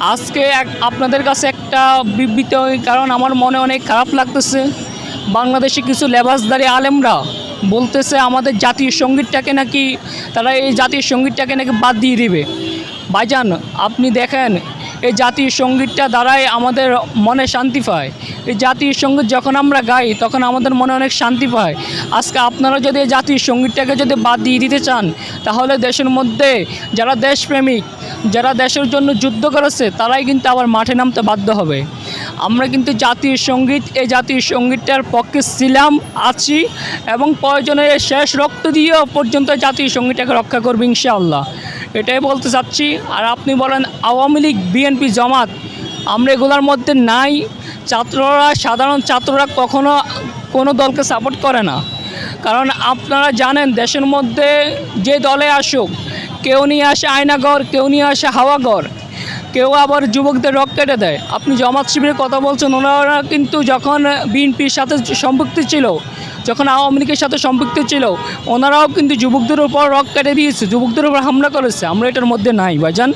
আজকে এক- আপনাদের কাছে একটা বিবৃতি, কারণ আমার মনে অনেক খারাপ লাগতেছে। বাংলাদেশে কিছু লেবাসদারি আলেমরা বলতেছে আমাদের জাতীয় সঙ্গীতটাকে নাকি, তারা এই জাতীয় সঙ্গীতটাকে নাকি বাদ দিয়ে দিবে। ভাইজান, আপনি দেখেন এই জাতীয় সঙ্গীতটা দ্বারাই আমাদের মনে শান্তি পায়। এই জাতীয় সংগীত যখন আমরা গাই, তখন আমাদের মনে অনেক শান্তি পায়। আজকে আপনারা যদি এই জাতীয় সঙ্গীতটাকে যদি বাদ দিয়ে দিতে চান, তাহলে দেশের মধ্যে যারা দেশপ্রেমিক, যারা দেশের জন্য যুদ্ধ করেছে, তারাই কিন্তু আবার মাঠে নামতে বাধ্য হবে। আমরা কিন্তু জাতীয় সংগীত, এই জাতীয় সঙ্গীতটার পক্ষে ছিলাম, আছি এবং প্রয়োজনে শেষ রক্ত দিয়েও পর্যন্ত জাতীয় সঙ্গীতটাকে রক্ষা করবে ইনশাআল্লাহ। এটাই বলতে চাচ্ছি, আর আপনি বলেন আওয়ামী লীগ, বিএনপি, জামাত, আমরা এগুলোর মধ্যে নাই। ছাত্ররা, সাধারণ ছাত্ররা কখনো কোনো দলকে সাপোর্ট করে না। কারণ আপনারা জানেন, দেশের মধ্যে যে দলে আসুক, কেউ নিয়ে আসে আয়নাগর, কেউ নিয়ে আসে হাওয়াগর কেউ আবার যুবকদের রক কেটে দেয়। আপনি জমাত শিবিরের কথা বলছেন, ওনারা কিন্তু যখন বিএনপির সাথে সম্পৃক্ত ছিল, যখন আওয়ামী লীগের সাথে সম্পৃক্ত ছিল, ওনারাও কিন্তু যুবকদের উপর রক কেটে দিয়েছে, যুবকদের উপর হামলা করেছে। আমরা এটার মধ্যে নাই, ভাইজান।